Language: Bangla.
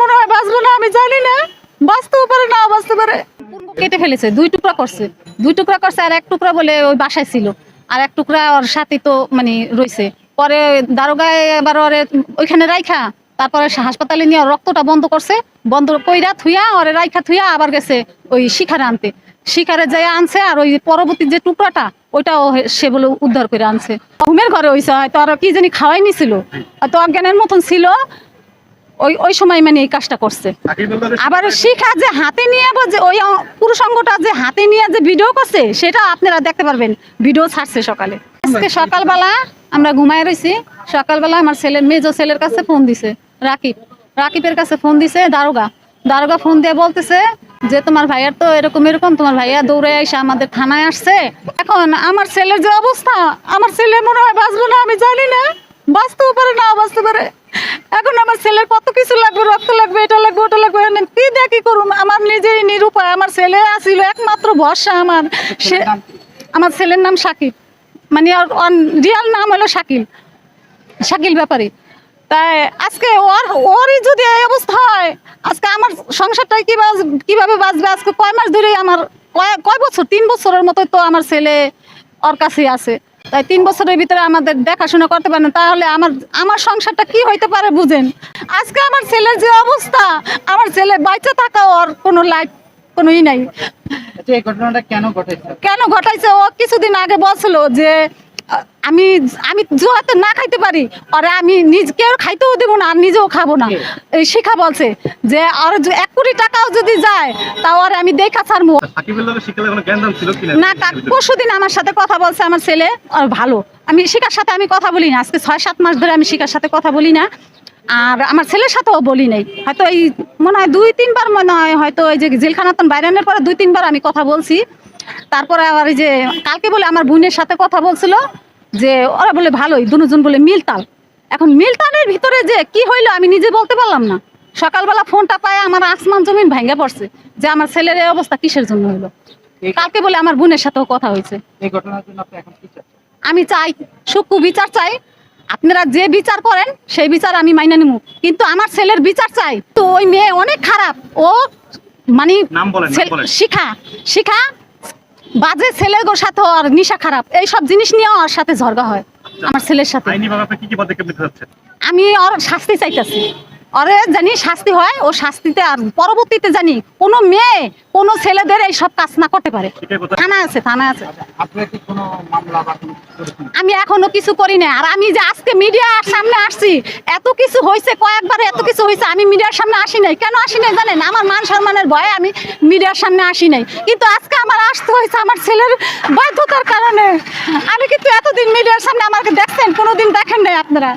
মনে হয়, বাঁচবো না আমি জানি না। বাঁচতেও পারে না বাঁচতে পারে। কেটে ফেলেছে, দুই টুকরা করছে। দুই টুকরা করছে, আর এক টুকরা বলে ওই বাসায় ছিল। আর এক টুকরা ওর সাথে তো মানে রইছে পরে দারোগায় এবার ওরে ওইখানে রাইখা, তারপরে হাসপাতালে নিয়ে রক্তটা বন্ধ করছে। বন্ধ কইরা থুইয়া ওরে রাইখা থুইয়া আবার গেছে ওই শিখারে আনতে। শিকারে যাই আনছে, আর ওই পরবর্তী যে টুকরাটা, ওইটাও সে বলে উদ্ধার করে আনছে। ঘুমের ঘরে হইছে, হয়তো আর কি জানি খাওয়াই নিছিল। হয়তো অজ্ঞানের মতন ছিল ওই ওই সময় মানে এই কাজটা করছে। আবার শিখা যে হাতে নিয়ে যে ওই অ- পুরুষ অঙ্গটা যে হাতে নিয়ে যে ভিডিও করছে সেটা আপনারা দেখতে পারবেন। ভিডিও ছাড়ছে সকালে। আজকে সকালবেলা আমরা ঘুমায় রয়েছি সকালবেলা আমার ছেলের মেজো ছেলের কাছে ফোন দিছে রাকিব। রাকিবের কাছে ফোন দিছে দারোগা। দারোগা ফোন দিয়ে বলতেছে যে তোমার ভাইয়ার তো এরকম এরকম। তোমার ভাইয়া দৌড়ে এসে আমাদের থানায় আসছে। এখন আমার ছেলের যে অবস্থা আমার ছেলে মনে হয় বাঁচবো না আমি জানি না। বাঁচতেও পারে না বাঁচতে পারে। এখন আমার ছেলের কত কিছু লাগবে রক্ত লাগবে এটা লাগবে ওটা লাগবে এনে কি দিয়ে কি করুম? আমার নিজেই নিরুপায় আমার ছেলে আসিল একমাত্র ভরসা আমার। সে আমার ছেলের নাম শাকিব মানে ওর রিয়াল নাম হলো শাকিল। শাকিল ব্যাপারে। তাই আজকে ওর ওরই যদি এই অবস্থা হয় আজকে আমার সংসারটাই কি বাঁচ- কীভাবে বাঁচবে? আজকে কয় মাস ধরে আমার কয়- কয় বছর? তিন বছরের মতো তো আমার ছেলে ওর কাছেই আছে। তাই তিন বছরের ভিতরে আমাদের দেখাশোনা করতে পারেন তাহলে আমার আমার সংসারটা কি হইতে পারে বুঝেন? আজকে আমার ছেলের যে অবস্থা আমার ছেলে বাইচে থাকা ওর কোনো লাইফ কোনো ই নাই। আচ্ছা ঘটনাটা কেন ঘটাইছে? ও কিছুদিন আগে বলছিল যে আমি আমি জোয়াতে না খাইতে পারি। আর আমি নিজ কেউ খাইতেও দেবো না আর নিজেও খাব না। এই শিখা বলছে যে আর এক কোটি টাকাও যদি যায় তাও আর আমি দেখা ছাড়বো। না পরশু দিন আমার সাথে কথা বলছে আমার ছেলে আর ভালো। আমি শিকার সাথে আমি কথা বলি না আজকে ছয় সাত মাস ধরে আমি শিকার সাথে কথা বলি না। আর আমার ছেলের সাথেও বলি নাই। হয়তো এই মনে হয় দুই তিনবার মনে হয় হয়তো ওই যে জেলখানাতন বাইরানের পরে দুই তিনবার আমি কথা বলছি। তারপরে আবার যে কালকে বলে আমার বোনের সাথে কথা বলছিল যে ওরা বলে ভালোই দুজন বলে মিলতাল। এখন মিলতালের ভিতরে যে কি হইল আমি নিজে বলতে পারলাম না। সকালবেলা ফোনটা পায় আমার আসমান জমিন ভেঙে পড়ছে যে আমার ছেলের এই অবস্থা কিসের জন্য হইল। কালকে বলে আমার বোনের সাথেও কথা হয়েছে। এই ঘটনার জন্য আপনি এখন কি চাচ্ছেন? আমি চাই সূক্ষ্ম বিচার চাই। আপনারা যে বিচার করেন সেই বিচার আমি মাইনা নিব। কিন্তু আমার ছেলের বিচার চাই। তো ওই মেয়ে অনেক খারাপ। ও মানে নাম। শিখা শিখা বাজে ছেলের সাথে আর নিশা খারাপ। এই সব জিনিস নিয়ে ওর সাথে ঝগড়া হয়। আমার ছেলের সাথে। আমি আর শাস্তি চাইতেছি। ওরে জানি শাস্তি হয় ও শাস্তিতে আর পরবর্তীতে জানি কোনো মেয়ে কোনো ছেলেদের এই সব কাজ না করতে পারে। থানা আছে থানা আছে। করেছেন? আমি এখনও কিছু করি না আর আমি যে আজকে মিডিয়ার সামনে আসছি এত কিছু হয়েছে কয়েকবার এত কিছু হয়েছে আমি মিডিয়ার সামনে আসি নাই। কেন আসি নাই জানেন? আমার মান সম্মানের ভয়ে আমি মিডিয়ার সামনে আসি নাই। কিন্তু আজকে আমার আসতে হয়েছে আমার ছেলের বাধ্যতার কারণে। আমি কিন্তু এতদিন মিডিয়ার সামনে আমাকে দেখছেন কোনোদিন দেখেন নাই আপনারা।